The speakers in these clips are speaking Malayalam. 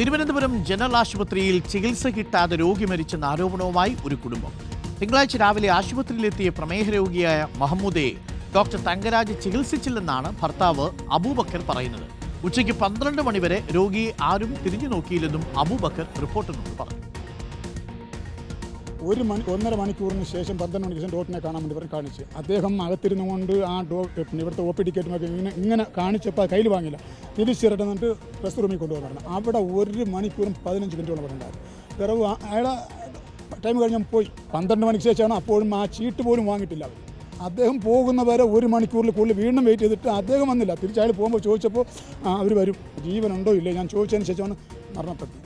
തിരുവനന്തപുരം ജനറൽ ആശുപത്രിയിൽ ചികിത്സ കിട്ടാതെ രോഗി മരിച്ചെന്ന ആരോപണവുമായി ഒരു കുടുംബം. തിങ്കളാഴ്ച രാവിലെ ആശുപത്രിയിലെത്തിയ പ്രമേഹ രോഗിയായ മഹമ്മൂദയെ ഡോക്ടർ തങ്കരാജ് ചികിത്സിച്ചില്ലെന്നാണ് ഭർത്താവ് അബൂബക്കർ പറയുന്നത്. ഉച്ചയ്ക്ക് പന്ത്രണ്ട് മണിവരെ രോഗിയെ ആരും തിരിഞ്ഞു നോക്കിയില്ലെന്നും അബൂബക്കർ റിപ്പോർട്ടിനോട് പറഞ്ഞു. ഒരു മണി ഒന്നര മണിക്കൂറിന് ശേഷം പന്ത്രണ്ട് മണിക്ക് ശേഷം ഡോക്ടറിനെ കാണാൻ വേണ്ടി പറഞ്ഞ് കാണിച്ച്. അദ്ദേഹം അകത്തിരുന്നു കൊണ്ട് ആ പിന്നെ ഇവിടുത്തെ ഒ പി ടിക്കറ്റുമൊക്കെ ഇങ്ങനെ ഇങ്ങനെ കാണിച്ചപ്പോൾ കയ്യിൽ വാങ്ങില്ല തിരിച്ചിരട്ടുന്നിട്ട് റെസ്റ്റ് റൂമിൽ കൊണ്ടുപോകാൻ അവിടെ ഒരു മണിക്കൂറും പതിനഞ്ച് മിനിറ്റോളം പറഞ്ഞിട്ടുണ്ടായിരുന്നു പിറവ് അയാളെ ടൈം കഴിഞ്ഞാൽ പോയി. പന്ത്രണ്ട് മണിക്ക് ശേഷമാണ് അപ്പോഴും ആ ചീട്ട് പോലും വാങ്ങിയിട്ടില്ല അവർ അദ്ദേഹം പോകുന്നവരെ ഒരു മണിക്കൂറിൽ കൂടുതൽ വീണ്ടും വെയിറ്റ് ചെയ്തിട്ട് അദ്ദേഹം വന്നില്ല. തിരിച്ച് അയാൾ പോകുമ്പോൾ ചോദിച്ചപ്പോൾ അവർ വരും. ജീവനുണ്ടോ ഇല്ലേ? ഞാൻ ചോദിച്ചതിന് ശേഷമാണ് മരണപ്പെട്ടത്.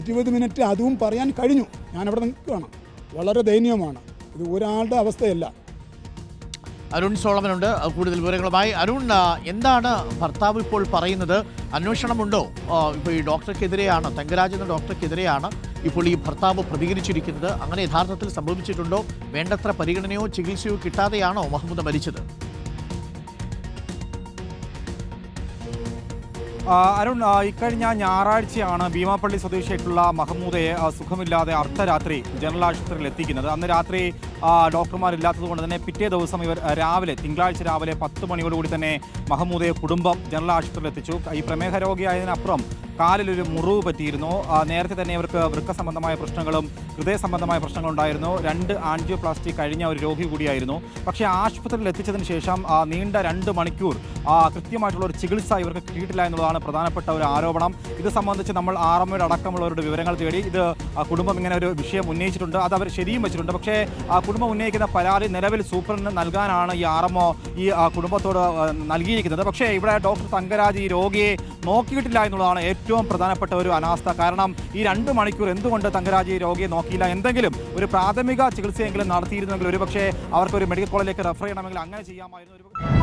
ഇരുപത് മിനിറ്റ് അതും പറയാൻ കഴിഞ്ഞു. ഞാനവിടെ നിൽക്കുകയാണ്. വളരെ ദയനീയമാണ്. ഇത് ഒരാളുടെ അവസ്ഥയല്ല. അരുൺ സോളമനുണ്ട്. കൂടുതൽ വിവരങ്ങളുമായി. അരുൺ എന്താണ് ഭർത്താവ് ഇപ്പോൾ പറയുന്നത്? അന്വേഷണമുണ്ടോ? ഇപ്പോൾ ഈ ഡോക്ടർക്കെതിരെയാണ് തങ്കരാജ് എന്ന ഡോക്ടർക്കെതിരെയാണ് ഇപ്പോൾ ഈ ഭർത്താവ് പ്രതികരിച്ചിരിക്കുന്നത്. അങ്ങനെ യഥാർത്ഥത്തിൽ സംഭവിച്ചിട്ടുണ്ടോ? വേണ്ടത്ര പരിഗണനയോ ചികിത്സയോ കിട്ടാതെയാണോ മഹമ്മദ് മരിച്ചത്? അരുൺ ഇക്കഴിഞ്ഞ ഞായറാഴ്ചയാണ് ഭീമാപ്പള്ളി സ്വദേശിയായിട്ടുള്ള മഹമ്മൂദയെ സുഖമില്ലാതെ അർദ്ധരാത്രി ജനറൽ ആശുപത്രിയിൽ എത്തിക്കുന്നത്. അന്ന് രാത്രി ആ, ഡോക്ടർമാരില്ലാത്തത് കൊണ്ട് തന്നെ പിറ്റേ ദിവസം ഇവർ രാവിലെ തിങ്കളാഴ്ച രാവിലെ പത്ത് മണിയോടുകൂടി തന്നെ മഹമ്മൂദയെ കുടുംബം ജനറൽ ആശുപത്രിയിൽ എത്തിച്ചു ഈ പ്രമേഹ രോഗിയായതിനപ്പുറം കാലിലൊരു മുറിവ് പറ്റിയിരുന്നു. നേരത്തെ തന്നെ ഇവർക്ക് വൃക്ക സംബന്ധമായ പ്രശ്നങ്ങളും ഹൃദയ സംബന്ധമായ പ്രശ്നങ്ങളും ഉണ്ടായിരുന്നു. രണ്ട് ആൻജിയോപ്ലാസ്റ്റി കഴിഞ്ഞ ഒരു രോഗി കൂടിയായിരുന്നു. പക്ഷേ ആശുപത്രിയിൽ എത്തിച്ചതിന് ശേഷം നീണ്ട രണ്ട് മണിക്കൂർ കൃത്യമായിട്ടുള്ള ഒരു ചികിത്സ ഇവർക്ക് കിട്ടിയിട്ടില്ല എന്നുള്ളതാണ് പ്രധാനപ്പെട്ട ഒരു ആരോപണം. ഇത് സംബന്ധിച്ച് നമ്മൾ ആർ എം അടക്കമുള്ളവരുടെ വിവരങ്ങൾ തേടി ഇത് കുടുംബം ഇങ്ങനെ ഒരു വിഷയം ഉന്നയിച്ചിട്ടുണ്ട്. അത് അവർ ശരിയും വെച്ചിട്ടുണ്ട്. പക്ഷേ കുടുംബം ഉന്നയിക്കുന്ന പരാതി നിലവിൽ സൂപ്രണ്ടിന് നൽകാനാണ് ഈ ആർ ഈ കുടുംബത്തോട് നൽകിയിരിക്കുന്നത്. പക്ഷേ ഇവിടെ ഡോക്ടർ തങ്കരാജ് ഈ രോഗിയെ നോക്കിയിട്ടില്ല എന്നുള്ളതാണ് ഏറ്റവും പ്രധാനപ്പെട്ട ഒരു അനാസ്ഥ. കാരണം ഈ രണ്ട് മണിക്കൂർ എന്തുകൊണ്ട് തങ്കരാജ് ഈ രോഗിയെ നോക്കിയില്ല? എന്തെങ്കിലും ഒരു പ്രാഥമിക ചികിത്സയെങ്കിലും നടത്തിയിരുന്നെങ്കിൽ ഒരുപക്ഷേ അവർക്ക് ഒരു മെഡിക്കൽ കോളേജിലേക്ക് റെഫർ ചെയ്യണമെങ്കിൽ അങ്ങനെ ചെയ്യാമായിരുന്നു. ഒരു